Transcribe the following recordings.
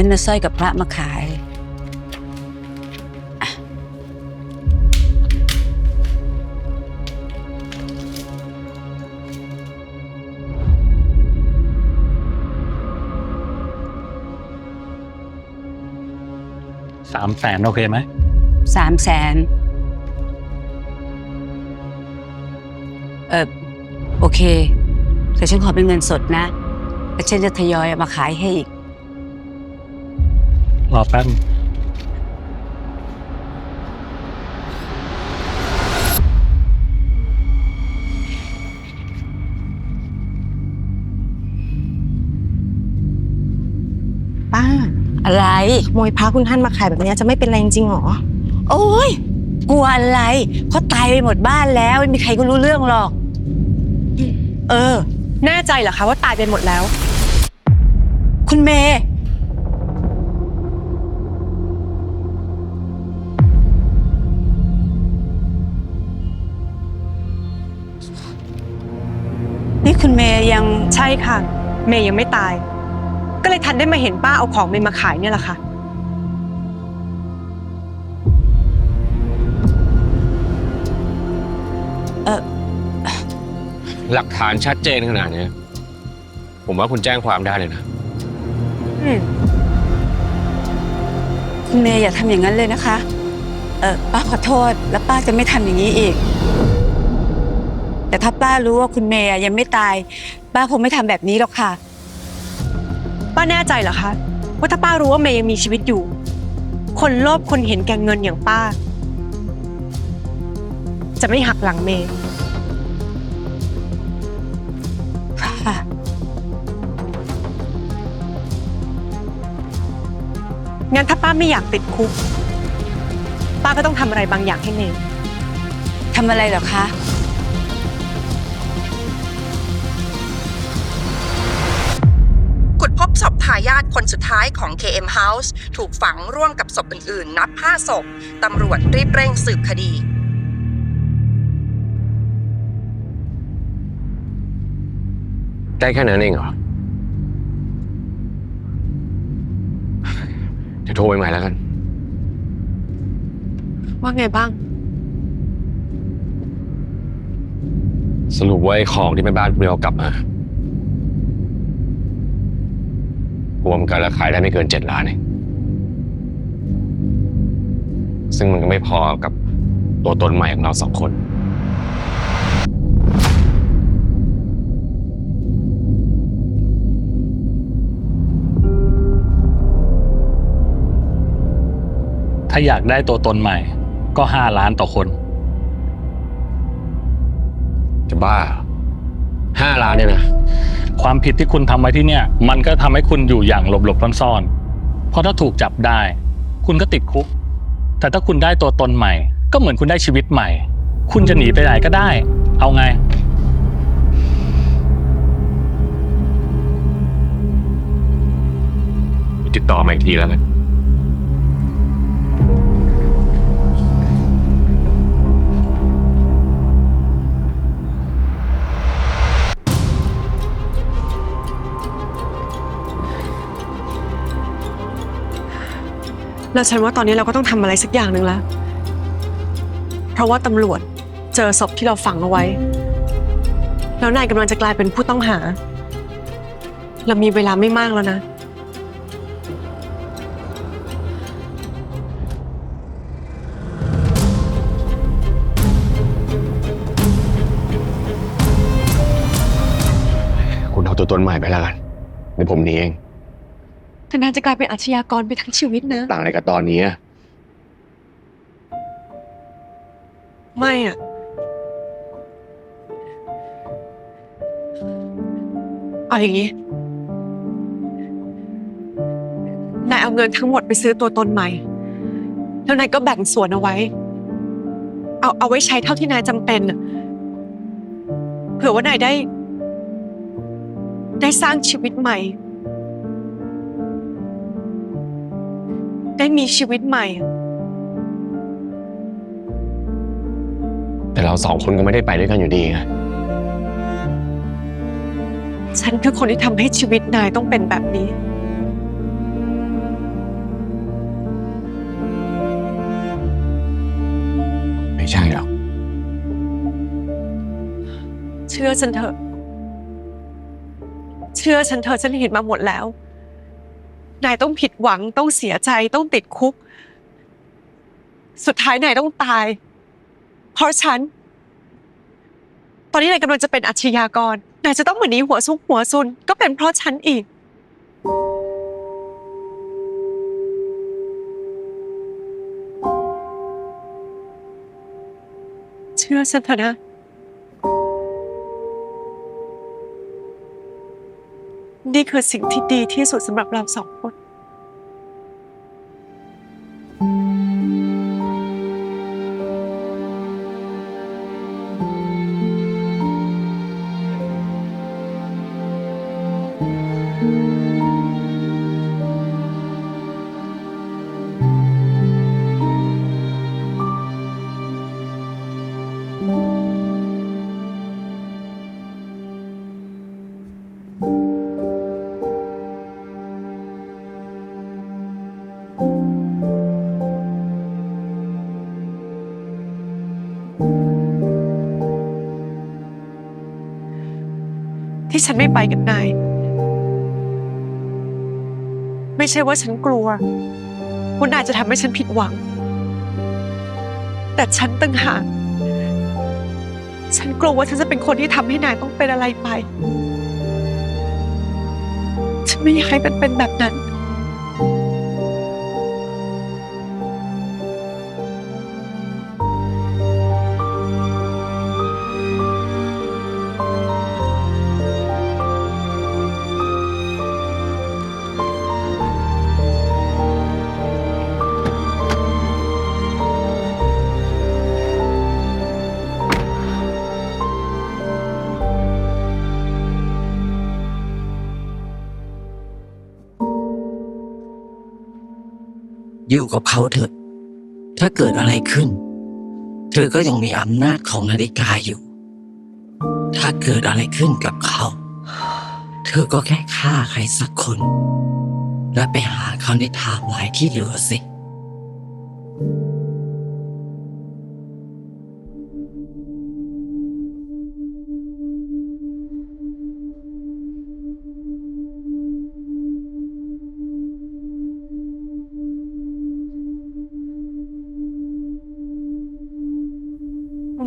ฉันน่ะสร้อยกับพระมาขาย สามแสนโอเคไหม สามแสนเออโอเค แต่ฉันขอเป็นเงินสดนะแล้วฉันจะทยอยเอามาขายให้อีก รอแป๊บป้าอะไร ขโมยพระคุณท่านมาขายแบบเนี้ยจะไม่เป็นไรจริงๆหรอ โอ้ยกลัวอะไรเขาตายไปหมดบ้านแล้วไม่มีใครก็รู้เรื่องหรอก เออ แน่ใจเหรอคะว่าตายไปหมดแล้ว คุณเมย์ คุณเมย์ยังใช่ค่ะ เมย์ยังไม่ตาย ก็เลยทันได้มาเห็นป้าเอาของเมย์มาขายเนี่ยแหละค่ะหลักฐานชัดเจนขนาดนี้ ผมว่าคุณแจ้งความได้เลยนะอืมคุณเมย์อย่าทำอย่างนั้นเลยนะคะ เออป้าขอโทษแล้วป้าจะไม่ทำอย่างนี้อีก แต่ถ้าป้ารู้ว่าคุณเมย์ยังไม่ตาย ป้าคงไม่ทำแบบนี้หรอกค่ะ ป้าแน่ใจเหรอคะว่าถ้าป้ารู้ว่าเมย์ยังมีชีวิตอยู่ คนโลภคนเห็นแก่เงินอย่างป้า จะไม่หักหลังเมย์ ค่ะ งั้นถ้าป้าไม่อยากติดคุก ป้าก็ต้องทำอะไรบางอย่างให้เมย์ ทำอะไรเหรอคะายาทคนสุดท้ายของ KM House ถูกฝังร่วมกับศพอื่นๆ นับ 5 ศพ ตำรวจรีบเร่งสืบคดีได้แค่นั้นเองเหรอ เดี๋ยวโทรไปใหม่แล้วกัน ว่าไงบ้าง สรุปว่าไอ้ของที่แม่บ้านคุณเอากลับมา รวมกันแล้วขายได้ไม่เกินเจ็ดล้านเองซึ่งมันก็ไม่พอกับตัวตนใหม่ของเราสองคน ถ้าอยากได้ตัวตนใหม่ก็ห้าล้านต่อคน จะบ้าห้าล้านเนี่ยนะความผิดที่คุณทำไว้ที่เนี่ย มันก็ทำให้คุณอยู่อย่างหลบๆซ่อนๆเพราะถ้าถูกจับได้ คุณก็ติดคุก แต่ถ้าคุณได้ตัวตนใหม่ ก็เหมือนคุณได้ชีวิตใหม่ คุณจะหนีไปไหนก็ได้ เอาไง ติดต่อมาอีกทีแล้วกัน แล้วฉันว่าตอนนี้เราก็ต้องทำอะไรสักอย่างหนึ่งแล้วเพราะว่าตำรวจเจอศพที่เราฝังเอาไว้ แล้วนายกำลังจะกลายเป็นผู้ต้องหา เรามีเวลาไม่มากแล้วนะ คุณเอาตัวตนใหม่ไปแล้วกันเดี๋ยวผมหนีเอง แต่นายจะกลายเป็นอาชญากรไปทั้งชีวิตนะ ต่างอะไรกับตอนนี้อะไม่อะเอาอย่างนี้ นายเอาเงินทั้งหมดไปซื้อตัวตนใหม่ แล้วนายก็แบ่งส่วนเอาไว้ เอาเอาไว้ใช้เท่าที่นายจำเป็นน่ะเผื่อว่านายได้ ได้สร้างชีวิตใหม่ ได้มีชีวิตใหม่ แต่เราสองคนก็ไม่ได้ไปด้วยกันอยู่ดีไงฉันคือคนที่ทำให้ชีวิตนายต้องเป็นแบบนี้ ไม่ใช่หรอกเชื่อฉันเถอะ เชื่อฉันเถอะฉันเห็นมาหมดแล้ว นายต้องผิดหวังต้องเสียใจต้องติดคุก สุดท้ายนายต้องตาย เพราะฉัน ตอนนี้นายกำลังจะเป็นอาชญากรนายจะต้องเหมือนนี้หัวซุกหัวซุนก็เป็นเพราะฉันอีก เชื่อฉันเถอะนะ นี่คือสิ่งที่ดีที่สุดสำหรับเราสองคน ที่ฉันไม่ไปกับนาย ไม่ใช่ว่าฉันกลัวว่านายจะทำให้ฉันผิดหวัง แต่ฉันตั้งหากฉันกลัวว่าฉันจะเป็นคนที่ทำให้นายต้องเป็นอะไรไป ฉันไม่อยากให้มันเป็นแบบนั้น อยู่กับเขาเถอะ ถ้าเกิดอะไรขึ้น เธอก็ยังมีอำนาจของนาฬิกาอยู่ ถ้าเกิดอะไรขึ้นกับเขา เธอก็แค่ฆ่าใครสักคน และไปหาเขาในไทม์ไลน์ที่เหลือสิ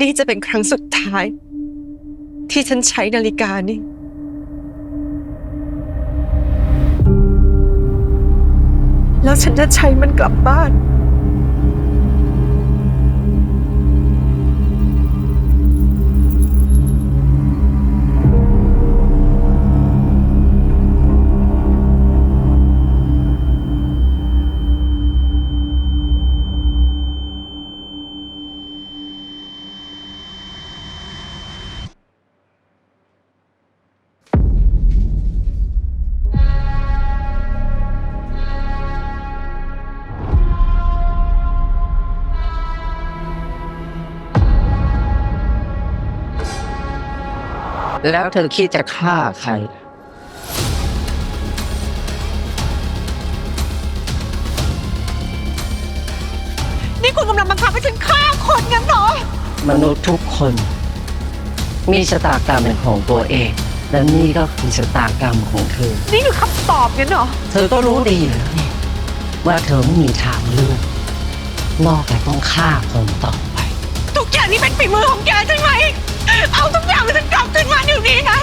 นี่จะเป็นครั้งสุดท้าย ที่ฉันใช้นาฬิกานี่แล้วฉันจะใช้มันกลับบ้าน แล้วเธอคิดจะฆ่าใคร นี่คุณกำลังบังคับให้ฉันฆ่าคนงั้นเหรอ มนุษย์ทุกคน มีชะตากรรมเป็นของตัวเอง และนี่ก็คือชะตากรรมของเธอ นี่คือคำตอบงั้นเหรอ เธอก็รู้ดีแล้วนี่ว่าเธอไม่มีทางเลือกนอกจากต้องฆ่าคนต่อไป ทุกอย่างนี่เป็นฝีมือของแกใช่ไหม เอาทุกอย่างให้ฉันกลับขึ้นมาเดี๋ยวนี้นะ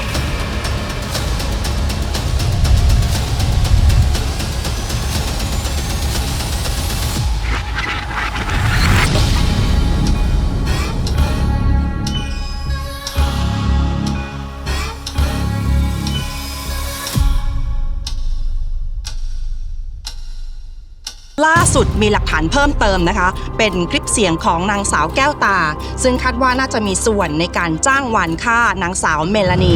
ล่าสุดมีหลักฐานเพิ่มเติมนะคะ เป็นคลิปเสียงของนางสาวแก้วตา ซึ่งคาดว่าน่าจะมีส่วนในการจ้างวานฆ่านางสาวเมลานี